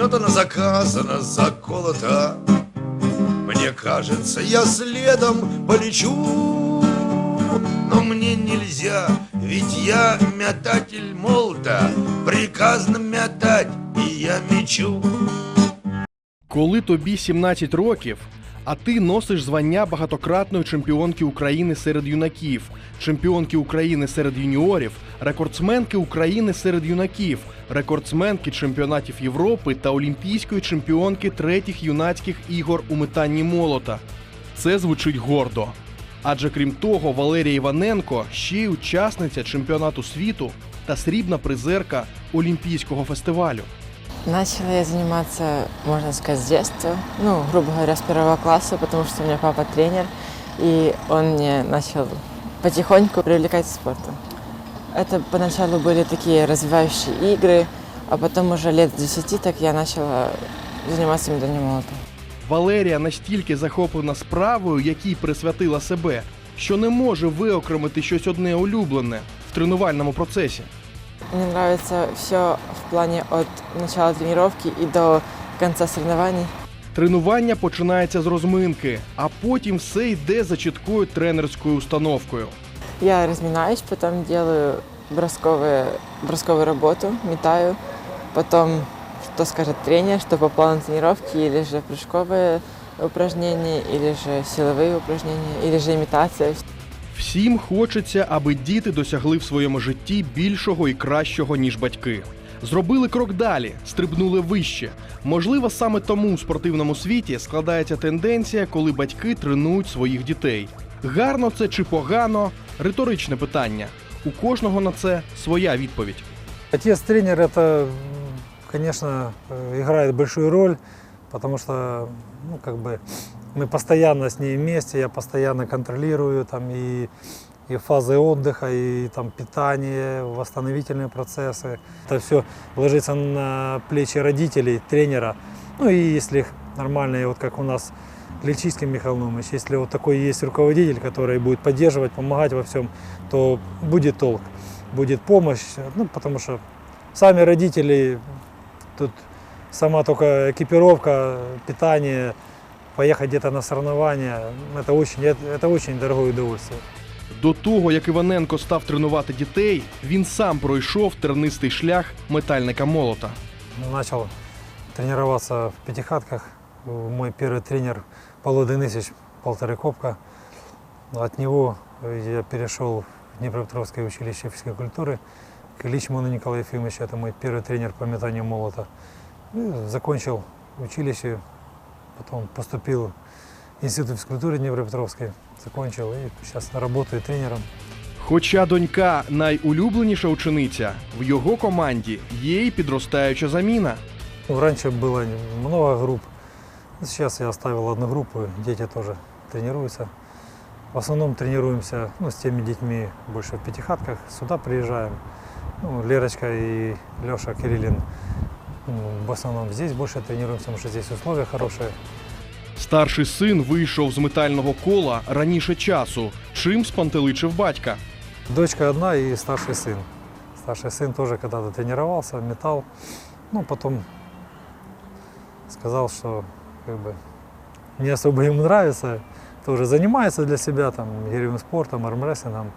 Сметана заказана, заколота. Мне кажется, я следом полечу, но мне нельзя, ведь я метатель молота, приказно метать, и я мечу. Коли тобі 17 років, а ти носиш звання багатократної чемпіонки України серед юнаків, чемпіонки України серед юніорів, рекордсменки України серед юнаків, рекордсменки чемпіонатів Європи та олімпійської чемпіонки третіх юнацьких ігор у метанні молота. Це звучить гордо. Адже крім того, Валерія Іваненко ще й учасниця чемпіонату світу та срібна призерка Олімпійського фестивалю. Начала я заниматься, можно сказать, с детства. Ну, грубо говоря, с первого класса, потому что у меня папа тренер, и он мне начал потихоньку привлекать к спорту. Это поначалу были такие развивающие игры, а потом уже лет с 10 так я начала заниматься меданью молота. Валерія настільки захоплена справою, якій присвятила себе, що не може виокремити щось одне улюблене в тренувальному процесі. Мне нравится все в плане от начала тренировки и до конца соревнований. Тренування починається з розминки, а потім все йде за чіткою тренерською установкою. Я разминаюсь, потом делаю бросковые, бросковую работу, метаю. Потом, что скажет тренер, что по плану тренировки, или же прыжковые упражнения, или же силовые упражнения, или же имитация. Всім хочеться, аби діти досягли в своєму житті більшого і кращого, ніж батьки. Зробили крок далі, стрибнули вище. Можливо, саме тому у спортивному світі складається тенденція, коли батьки тренують своїх дітей. Гарно це чи погано риторичне питання. У кожного на це своя відповідь. Отец-тренер это, м, конечно, э, играет большую роль, потому что, ну, как бы, мы постоянно с ней вместе, я постоянно контролирую там и, и фазы отдыха, и там питание, восстановительные процессы. Это все ложится на плечи родителей, тренера. Ну и если нормальные, вот как у нас Личийский Михаил Номович, если вот такой есть руководитель, который будет поддерживать, помогать во всем, то будет толк, будет помощь, ну, потому что сами родители, тут сама только экипировка, питание, поехать где-то на соревнования, это очень, это, это очень дорогое удовольствие. До того, як Іваненко став тренувати дітей, він сам пройшов тернистий шлях метальника молота. Начал тренироваться в пятихатках. Мой первый тренер Павло Денисович полторы копка. От него я перешел в Днепропетровское училище физической культуры к Личману Николаю Ефимовичу. Это мой первый тренер по метанию молота. И закончил училище, потом поступил в Институт физкультуры Днепропетровской. Закончил и сейчас работаю тренером. Хоча донька найулюбленіша учениця, в його команді є й підростаюча заміна. Ну, Раньше было много групп. Сейчас я оставил одну группу, дети тоже тренируются. В основном тренируемся ну, с теми детьми больше в пятихатках. Сюда приезжаем. Ну, Лерочка и Леша Кириллин в основном здесь больше тренируемся, потому что здесь условия хорошие. Старший син вийшов з метального кола раніше часу, чим спантеличив батька. Дочка одна и старший сын. Старший сын тоже когда-то тренировался, метал. Ну, потом сказал, что как бы, не особо ему нравится. Тоже занимается для себя там игровым спортом, армрестлингом,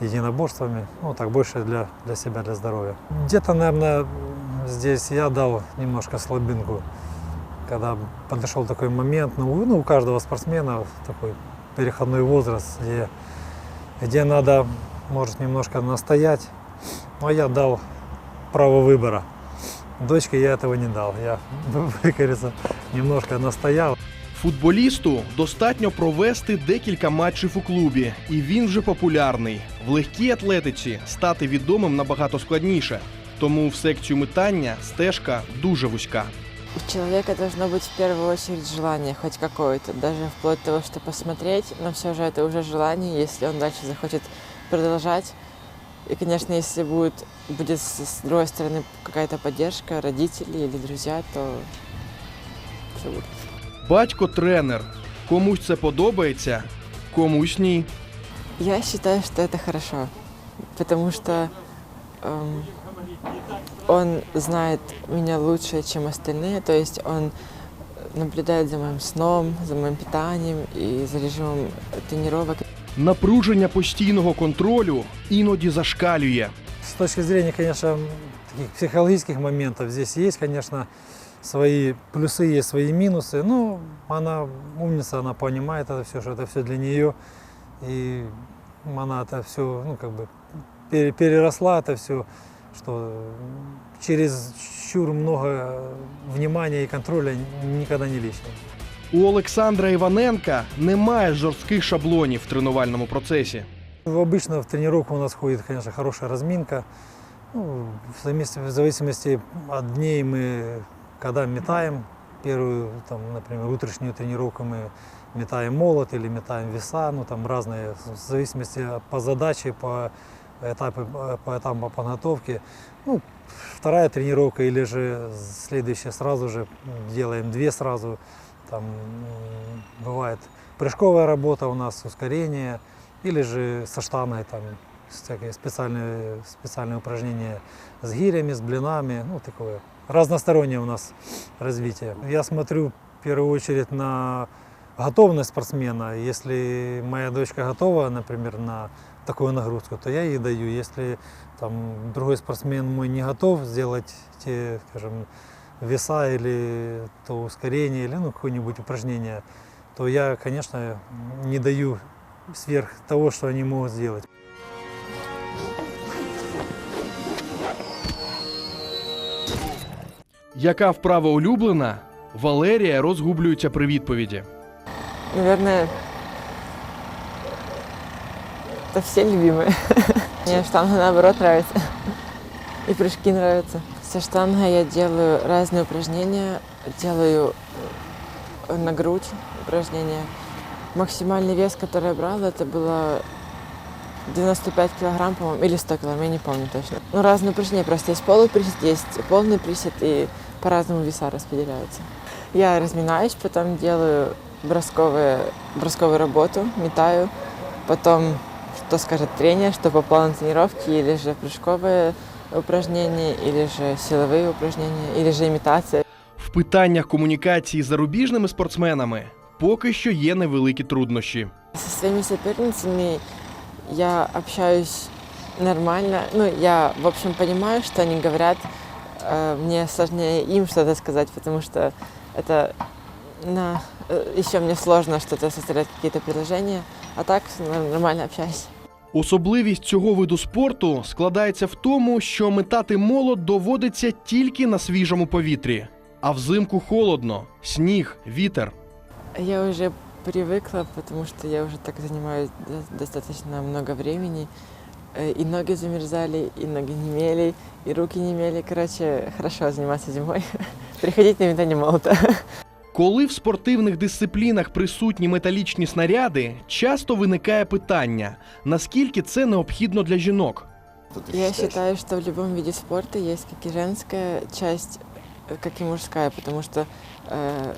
единоборствами. Ну, так больше для, для себя, для здоровья. Где-то, наверное, здесь я дал немножко слабинку. Когда подошел такой момент, ну, ну, у каждого спортсмена такой переходной возраст, где где надо, может, немножко настоять. Но я дал право выбора. Дочке я этого не дал. Я, как немножко настоял. Футболісту достатньо провести декілька матчів у клубі, і він вже популярний. В легкій атлетиці стати відомим набагато складніше. Тому в секцію метання стежка дуже вузька. У человека должно быть в первую очередь желание хоть какое-то, даже вплоть до того, что посмотреть, но все же это уже желание, если он дальше захочет продолжать. И, конечно, если будет, будет с с другой стороны какая-то поддержка, родители или друзья, то все будет. Батько тренер. Комусь це подобається, комусь ні. Я считаю, что это хорошо, потому что эм, он знает меня лучше, чем остальные, то есть он наблюдает за моим сном, за моим питанием и за режимом тренировок. Напруження постійного контролю іноді зашкалює. С точки зрения, конечно, таких психологических моментов, здесь есть, конечно, свои плюсы, есть свои минусы. Ну, она умница, она понимает это все, что это все для нее. И она это все, ну, как бы пере- переросла это все, что через чур много внимания и контроля никогда не лишнего. У Олександра Іваненка немає жорстких шаблонів в тренувальному процесі. Ну, Обычно в тренировку у нас ходит, конечно, хорошая разминка. Ну, в зависимости- в зависимости от дней мы, когда метаем, первую, там, например, утреннюю тренировку мы метаем молот или метаем веса, ну там разные, в зависимости по задаче, по этапу, по этапам подготовки. Ну, вторая тренировка или же следующая сразу же делаем две сразу. Там бывает прыжковая работа у нас, ускорение, или же со штаной, там всякие специальные, специальные упражнения с гирями, с блинами, ну такое. Разностороннее у нас развитие. Я смотрю в первую очередь на готовность спортсмена. Если моя дочка готова, например, на такую нагрузку, то я ей даю. Если там другой спортсмен мой не готов сделать те, скажем, веса или то ускорение, или ну, какое-нибудь упражнение, то я, конечно, не даю сверх того, что они могут сделать. Яка вправа улюблена? Валерія розгублюється при відповіді. Наверное, это все любимые. Мне штанга наоборот нравится. И прыжки нравятся. Со штангой я делаю разные упражнения. Делаю э, на грудь упражнения. Максимальный вес, который я брала, это было 95 килограмм, по-моему, или 100 килограмм, я не помню точно. Ну, разные упражнения, просто есть полуприсед, есть полный присед, и по-разному веса распределяются. Я разминаюсь, потом делаю бросковые, бросковую работу, метаю, потом что скажет тренер, что попало на тренировки, или же прыжковые упражнения, или же силовые упражнения, или же имитация. В питаннях комунікації з зарубіжними спортсменами поки що є невеликі труднощі. Со своими соперницами я общаюсь нормально. Ну, я, в общем, понимаю, что они говорят. Э, Мне сложнее им что-то сказать, потому что это на... э, еще мне сложно что-то составлять, какие-то предложения. А так н- нормально общаюсь. Особливість цього виду спорту складається в тому, що метати молот доводиться тільки на свіжому повітрі, а взимку холодно, сніг, вітер. Я уже привыкла, потому что я уже так занимаюсь до- достаточно много времени. Э, И ноги замерзали, и ноги немели, и руки немели. Короче, хорошо заниматься зимой. Приходить на метание молота. Коли в спортивних дисциплінах присутні металічні снаряди, часто виникає питання, наскільки це необхідно для жінок. Я считаю, что в любом виде спорта есть как и женская часть, э, как и мужская, потому что э,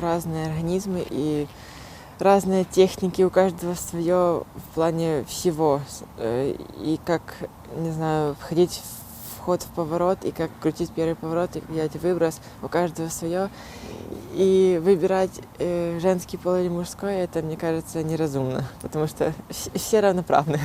разные организмы и разные техники, у каждого свое в плане всего. С- э, и как, не знаю, входить в вход в поворот, и как крутить первый поворот, и как делать выброс, у каждого свое. И выбирать э, женский пол или мужской, это, мне кажется, неразумно, потому что вс- все равноправны.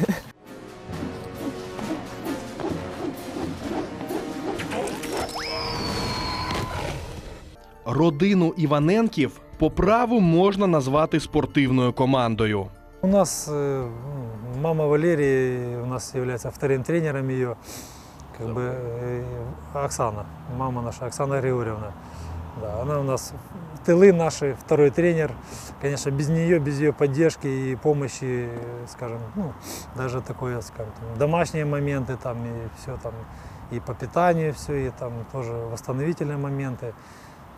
Родину Іваненків по праву можна назвати спортивною командою. У нас э, м, мама Валерии у нас является вторым тренером ее, как бы э, Оксана, мама наша Оксана Григорьевна. Да, она у нас тылы наши, второй тренер. Конечно, без нее, без ее поддержки и помощи, э, скажем, ну, даже такое, скажем, там, домашние моменты там и все там, и по питанию все, и там тоже восстановительные моменты.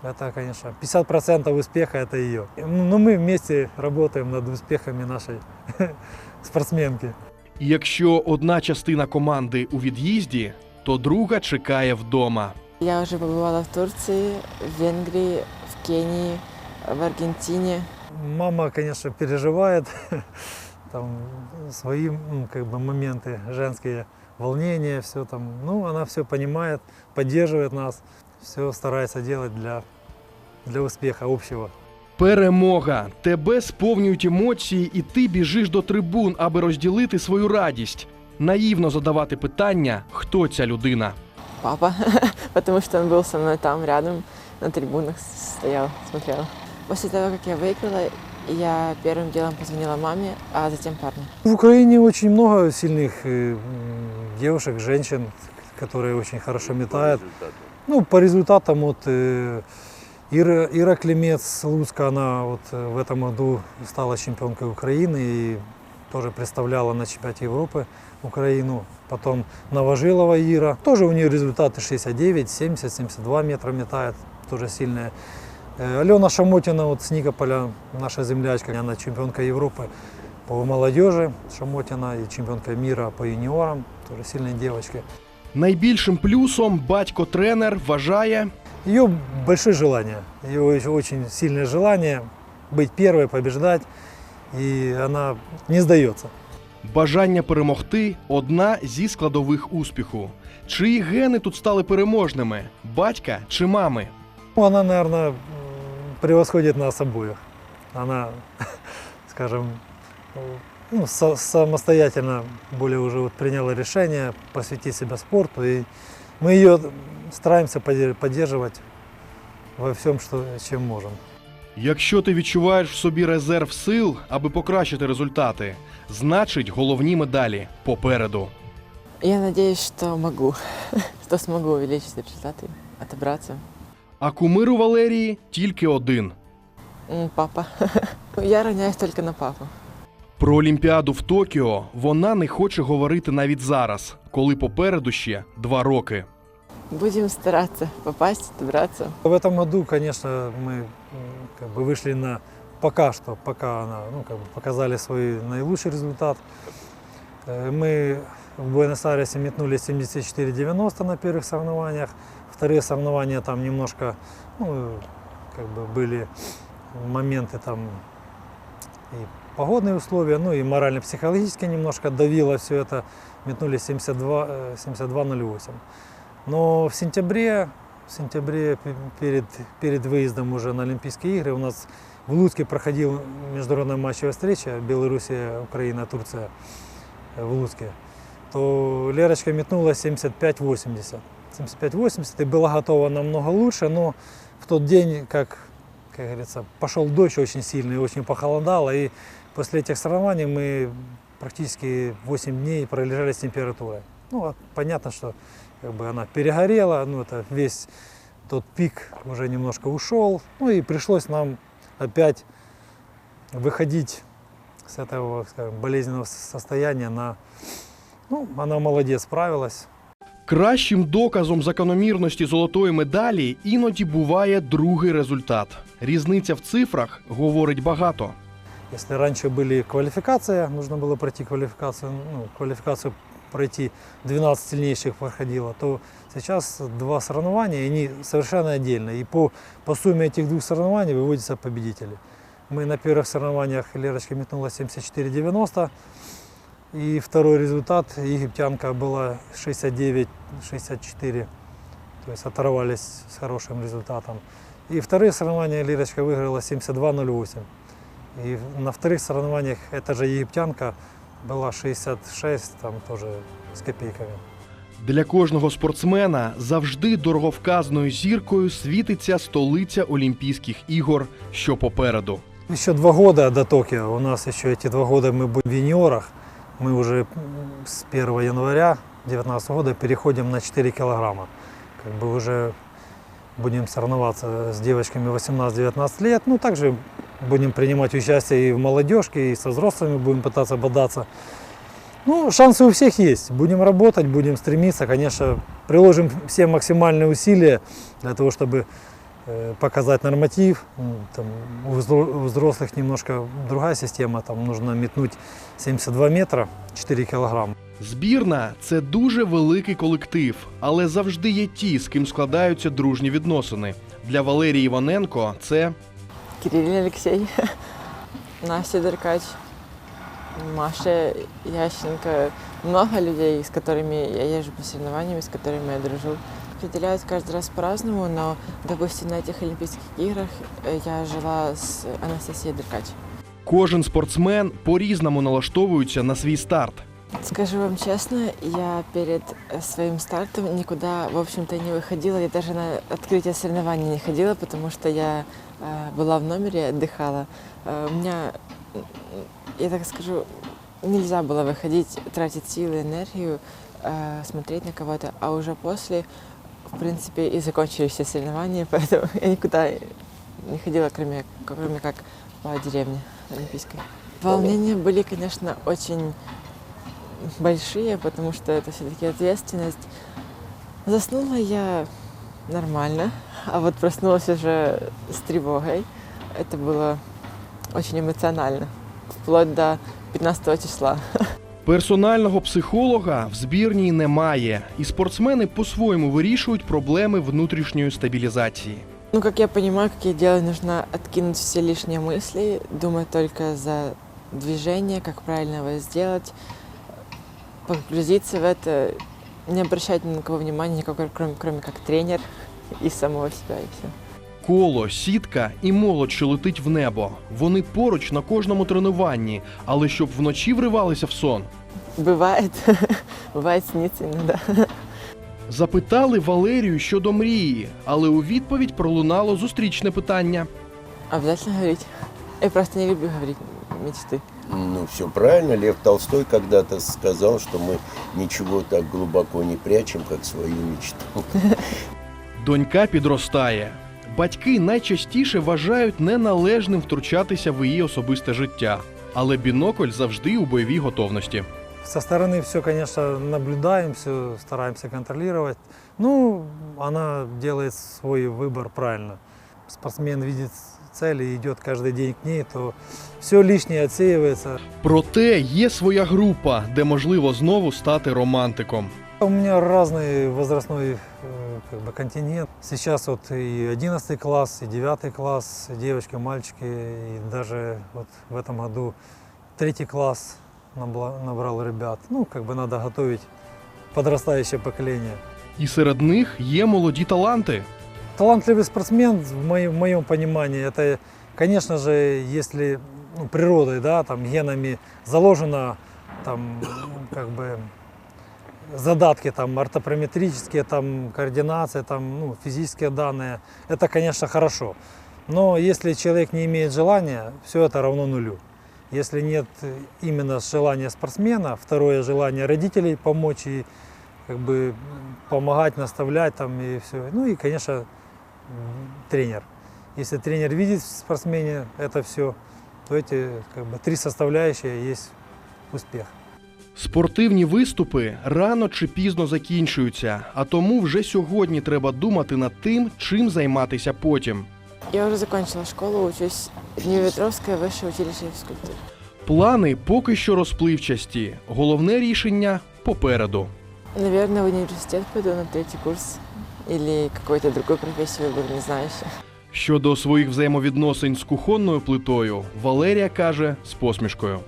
Это, конечно, 50% успеха это ее. Но мы вместе работаем над успехами нашей спортсменки. І якщо одна частина команди у від'їзді, то друга чекає вдома. Я уже побывала в Турции, в Венгрии, в Кении, в Аргентине. Мама, конечно, переживает там свои ну, как бы моменты женские волнение, все там. Ну, она все понимает, поддерживает нас, все старается делать для, для успеха общего. Перемога. Тебе сповнюють емоції, і ти біжиш до трибун, аби розділити свою радість. Наївно задавати питання, хто ця людина. Папа, потому что он был со мной там, рядом, на трибунах стоял, смотрел. После того, как я выиграла, я первым делом позвонила маме, а затем парню. В Украине очень много сильных э, м, девушек, женщин, которые очень хорошо метают. Ну, по результатам вот э, Ира, Ира Клемец Луцка, она вот э, в этом году стала чемпионкой Украины и тоже представляла на чемпионате Европы Украину. Потом Новожилова Ира, тоже у нее результаты 69, 70, 72 метра метает, тоже сильная. Э, Алена Шамотина вот с Никополя, наша землячка, она чемпионка Европы по молодежи Шамотина и чемпионка мира по юниорам, тоже сильные девочки. Найбільшим плюсом батько-тренер вважає Ее большое желание, ее очень- очень сильное желание быть первой, побеждать, и она не сдается. бажання перемогти одна зі складових успіху. Чиї гени тут стали переможними батька чи мами? Ну, Она, наверное, превосходит нас обоих. Она, скажем, ну, со- самостоятельно более уже вот приняла решение посвятить себя спорту, и мы ее стараемся подде- поддерживать во всем, что, чем можем. Якщо ти відчуваєш в собі резерв сил, аби покращити результати, значить головні медалі попереду. Я надеюсь, что могу, что смогу увеличить результаты, отобраться. А кумир у Валерії тільки один. М, Папа. Я равняюсь только на папу. Про Олімпіаду в Токіо вона не хоче говорити навіть зараз, коли попереду ще два роки. Будем стараться попасть, отобраться. В этом году, конечно, мы как бы вышли на пока что, пока она, ну, как бы показали свой наилучший результат. Э, Мы в Буэнос-Айресе метнули 74-90 на первых соревнованиях. Вторые соревнования там немножко, ну, как бы были моменты там и погодные условия, ну и морально-психологически немножко давило все это. Метнули 72, э, 72-08. Но в сентябре, в сентябре пе- перед, перед выездом уже на Олимпийские игры у нас в Луцке проходил международная матчевая встреча Белоруссия, Украина, Турция э, в Луцке. То Лерочка метнула 75-80. 75-80 и была готова намного лучше, но в тот день, как, как говорится, пошел дождь очень сильный, очень похолодало, и после этих соревнований мы практически 8 дней пролежали с температурой. Ну, а понятно, что как бы она перегорела, ну, это весь тот пик уже немножко ушел, ну, и пришлось нам опять выходить с этого, скажем, болезненного состояния на... Ну, она молодец, справилась. Кращим доказом закономірності золотої медалі іноді буває другий результат. Різниця в цифрах говорить багато. Если раньше были квалификация, нужно было пройти квалификацию, ну, квалификацию пройти 12 сильнейших проходило, то сейчас два соревнования, они совершенно отдельно. И по, по сумме этих двух соревнований выводятся победители. Мы на первых соревнованиях Лерочка метнула 74-90, и второй результат египтянка была 69-64, то есть оторвались с хорошим результатом. И вторые соревнования Лирочка выиграла 72-08. И на вторых соревнованиях эта же египтянка была 66, там тоже с копейками. Для кожного спортсмена завжди дороговказною зіркою світиться столиця Олімпійських ігор, що попереду. Еще два года до Токио. У нас еще эти два года мы будем в юниорах. Мы уже м, с 1 января 2019 года переходим на 4 килограмма. Как бы уже будем соревноваться с девочками 18-19 лет. Ну, также будем принимать участие и в молодежке, и со взрослыми будем пытаться бодаться. Ну, шансы у всех есть. Будем работать, будем стремиться. Конечно, приложим все максимальные усилия для того, чтобы э, показать норматив. М, Там, у взро- у взрослых немножко другая система. Там нужно метнуть 72 метра, 4 килограмма. Збірна це дуже великий колектив, але завжди є ті, з ким складаються дружні відносини. Для Валерії Іваненко це Кирилл Алексей, Настя Деркач, Маша Ященко, много людей, с которыми я езжу по соревнованиям, с которыми я дружу. Определяют каждый раз по-разному, но, допустим, на этих Олимпийских играх э, я жила с Анастасией Деркач. Кожен спортсмен по-різному налаштовується на свій старт. Скажу вам честно, я перед э, своим стартом никуда, в общем-то, не выходила. Я даже на открытие соревнований не ходила, потому что я э, была в номере, отдыхала. Э, у меня, я так скажу, нельзя было выходить, тратить силы, энергию, э, смотреть на кого-то. А уже после, в принципе, и закончились все соревнования, поэтому я никуда не ходила, кроме, кроме как по деревне Олимпийской. Волнения были, конечно, очень большие, потому что это все-таки ответственность. Заснула я нормально, а вот проснулась уже с тревогой. Это было очень эмоционально, вплоть до 15 числа. Персонального психолога в збірній немає, і спортсмени по-своєму вирішують проблеми внутрішньої стабілізації. Ну, как я понимаю, как я делаю, нужно откинуть все лишние мысли, думать только за движение, как правильно его сделать, погрузиться в это, не обращать ни на кого внимания, никакого, кроме, кроме как тренер и самого себя, и все. Коло, сітка і молодь, що летить в небо. Вони поруч на кожному тренуванні, але щоб вночі вривалися в сон. Бывает, бывает снится иногда. Запитали Валерію щодо мрії, але у відповідь пролунало зустрічне питання. Обязательно говорить. Я просто не люблю говорить мечты. Ну, все правильно. Лев Толстой когда-то сказал, что мы ничего так глубоко не прячем, как свою мечту. Донька підростає. Батьки найчастіше вважають неналежним втручатися в її особисте життя, але бінокль завжди у бойовій готовності. Со стороны все, конечно, наблюдаем, все стараемся контролировать. Ну, она делает свой выбор правильно. Спортсмен видит цель и идет каждый день к ней, то все лишнее отсеивается. Проте є своя група, де можливо знову стати романтиком. У меня разный возрастной э, как бы, континент. Сейчас вот и 11 класс, и 9 класс, девочки, мальчики, и даже вот в этом году третий класс набла- набрал ребят. Ну, как бы надо готовить подрастающее поколение. І серед них є молоді таланти. Талантливый спортсмен, в моем, в моем понимании, это, конечно же, если ну, природой, да, там, генами заложено, там, как бы, задатки там ортоприметрические, там, координация, там, ну, физические данные, это, конечно, хорошо. Но если человек не имеет желания, все это равно нулю. Если нет именно желания спортсмена, второе желание родителей помочь и как бы помогать, наставлять там и все. Ну и, конечно, тренер. Если тренер видит в спортсмене это все, то эти как бы три составляющие есть успех. Спортивні виступи рано чи пізно закінчуються, а тому вже сьогодні треба думати над тим, чим займатися потім. Я уже закончила школу, учусь в Днепропетровское высшее училище физкультуры. Плани поки що розпливчасті. Головне рішення попереду. Наверное, в университет пойду на третий курс или какую-то другую профессию выберу, не знаю еще. Щодо своїх взаємовідносин з кухонною плитою, Валерія каже з посмішкою.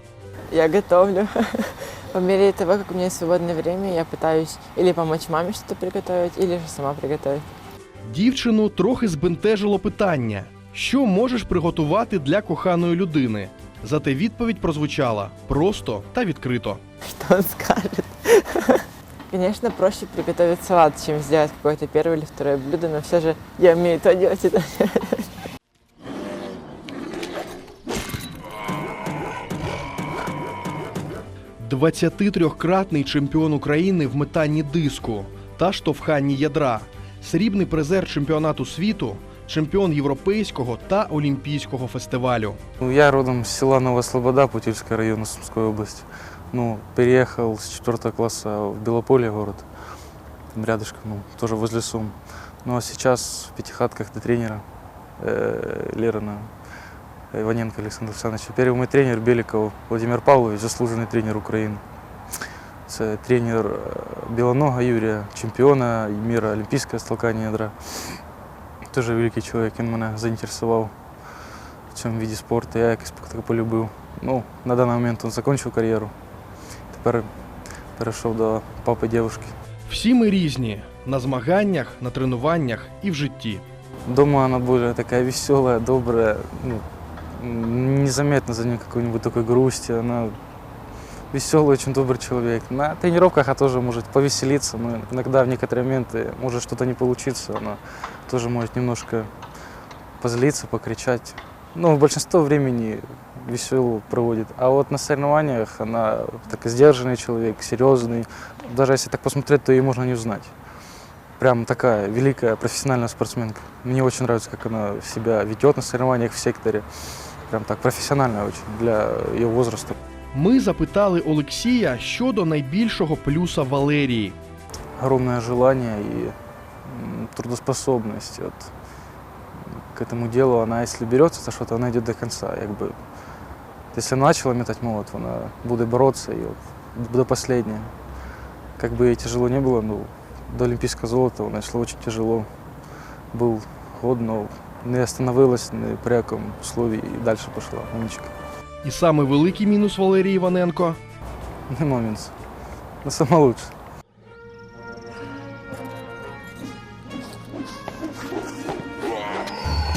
Я готовлю. По мере того, как у меня есть свободное время, я пытаюсь или помочь маме что-то приготовить, или же сама приготовить. Дівчину трохи збентежило питання: що можеш приготувати для коханої людини? Зате відповідь прозвучала просто та відкрито. Что он скажет? Конечно, проще приготовить салат, чем сделать какое-то первое или второе блюдо, но все же я умею то делать, и то делать. – 23-кратний чемпіон України в метанні диску та штовханні ядра, срібний призер чемпіонату світу, чемпіон європейського та олімпійського фестивалю. Ну, Я родом с села Новослобода, Путильского района Сумской области. Ну, переехал с четвертого класса в Белополье город, там рядышком, ну, тоже возле Сум. Ну а сейчас в пятихатках до тренера э, Лерона Иваненко Александра Александровича. Первый мой тренер Беликов Владимир Павлович, заслуженный тренер України. Це тренер е, Білонога Юрія, чемпіона мира, олімпійського столкання ядра. Дуже великий чоловік, він мене заінтересував в цьому виді спорту. Я якось так полюбив. Ну, на даний момент він закінчив кар'єру. Тепер перейшов до папи дівчинки. Всі ми різні на змаганнях, на тренуваннях і в житті. Дома она более такая веселая, добрая, ну, м, незаметно за ней какой-нибудь такой грусти. Она веселый, очень добрый человек. На тренировках она тоже может повеселиться, но иногда в некоторые моменты может что-то не получиться. Она тоже может немножко позлиться, покричать. Но большинство времени весело проводит. А вот на соревнованиях она такой сдержанный человек, серьезный. Даже если так посмотреть, то ее можно не узнать. Прям такая великая профессиональная спортсменка. Мне очень нравится, как она себя ведет на соревнованиях в секторе. Прям так профессионально очень для ее возраста. Ми запитали Олексія щодо найбільшого плюса Валерії. Огромное желание и м, трудоспособность. Вот. К этому делу она, если берется за что-то, она идет до конца. Якби, если начала метать молот, она будет бороться и вот до последнего. Как бы ей тяжело не было, ну, до олимпийского золота она шла очень тяжело. Был год, но не остановилась ни при яком условии и дальше пошла. Умничка. І саме великий мінус Валерії Іваненко Не момент. Но сама лучше.